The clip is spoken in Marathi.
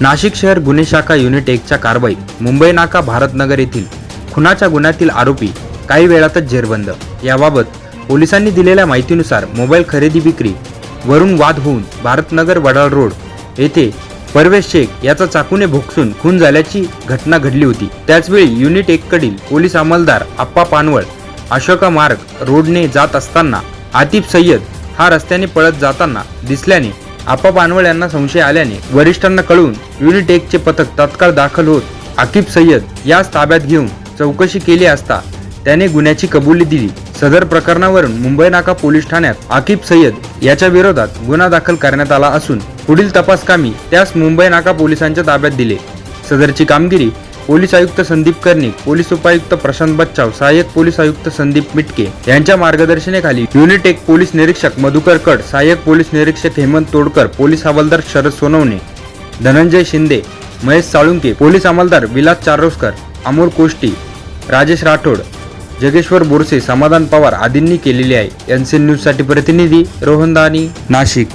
नाशिक शहर गुन्हे शाखा युनिट एकच्या कारवाईत मुंबई नाका भारतनगर येथील खुनाच्या गुन्ह्यातील आरोपी काही वेळातच जेरबंद. याबाबत पोलिसांनी दिलेल्या माहितीनुसार मोबाईल खरेदी विक्री वरून वाद होऊन भारतनगर वडाळ रोड येथे परवेश शेख याचा चाकूने भोगसून खून झाल्याची घटना घडली होती. त्याचवेळी युनिट एककडील पोलीस अंमलदार आप्पा पानवळ अशोका मार्ग रोडने जात असताना आतिफ सय्यद हा रस्त्याने पळत जाताना दिसल्याने आपा पानवळ यांना संशय आल्याने वरिष्ठांना कळून युनिट एक पथक तत्काळ दाखल होत आकिब सय्यद यास ताब्यात घेऊन चौकशी केली असता त्याने गुन्ह्याची कबुली दिली. सदर प्रकरणावरून मुंबई नाका पोलीस ठाण्यात आकिब सय्यद याच्या विरोधात गुन्हा दाखल करण्यात आला असून पुढील तपासकामी त्यास मुंबई नाका पोलिसांच्या ताब्यात दिले. सदरची कामगिरी पोलीस आयुक्त संदीप कर्णिक पोलीस उपायुक्त प्रशांत बच्चाव सहाय्यक पोलीस आयुक्त संदीप मिटके यांच्या मार्गदर्शनेखाली युनिटेक पोलीस निरीक्षक मधुकर कट सहाय्यक पोलीस निरीक्षक हेमंत तोडकर पोलीस हवालदार शरद सोनवणे धनंजय शिंदे महेश साळुंके पोलीस अंमलदार विलास चारोस्कर अमोल कोष्टी राजेश राठोड जगेश्वर बोरसे समाधान पवार आदींनी केलेली आहे. एनसीएन न्यूजसाठी प्रतिनिधी रोहन दानी नाशिक.